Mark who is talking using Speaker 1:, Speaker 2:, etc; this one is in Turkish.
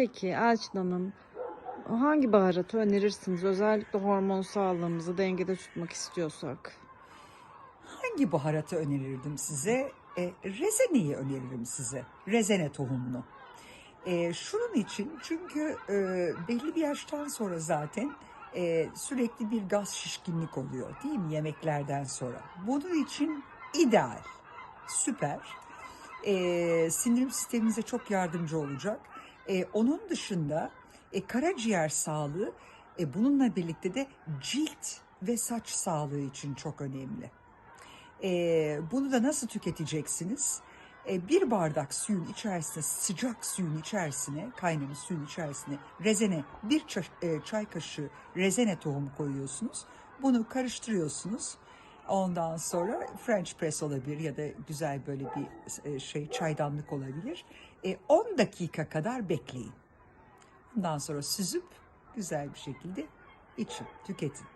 Speaker 1: Peki Elçin Hanım, hangi baharatı önerirsiniz? Özellikle hormon sağlığımızı dengede tutmak istiyorsak.
Speaker 2: Hangi baharatı önerirdim size? E, rezeneyi öneririm size. Rezene tohumunu. E, şunun için çünkü e, belli bir yaştan sonra zaten e, sürekli bir gaz şişkinlik oluyor değil mi yemeklerden sonra? Bunun için ideal, süper. E, sindirim sistemimize çok yardımcı olacak. E, onun dışında e, karaciğer sağlığı e, bununla birlikte de cilt ve saç sağlığı için çok önemli. Ee, bunu da nasıl tüketeceksiniz? Ee, bir bardak suyun içerisine, sıcak suyun içerisine, kaynamış suyun içerisine rezene, bir çay, e, çay kaşığı rezene tohumu koyuyorsunuz. Bunu karıştırıyorsunuz. Ondan sonra French press olabilir ya da güzel böyle bir e, şey çaydanlık olabilir. E, 10 dakika kadar bekleyin. Ondan sonra süzüp güzel bir şekilde için, tüketin.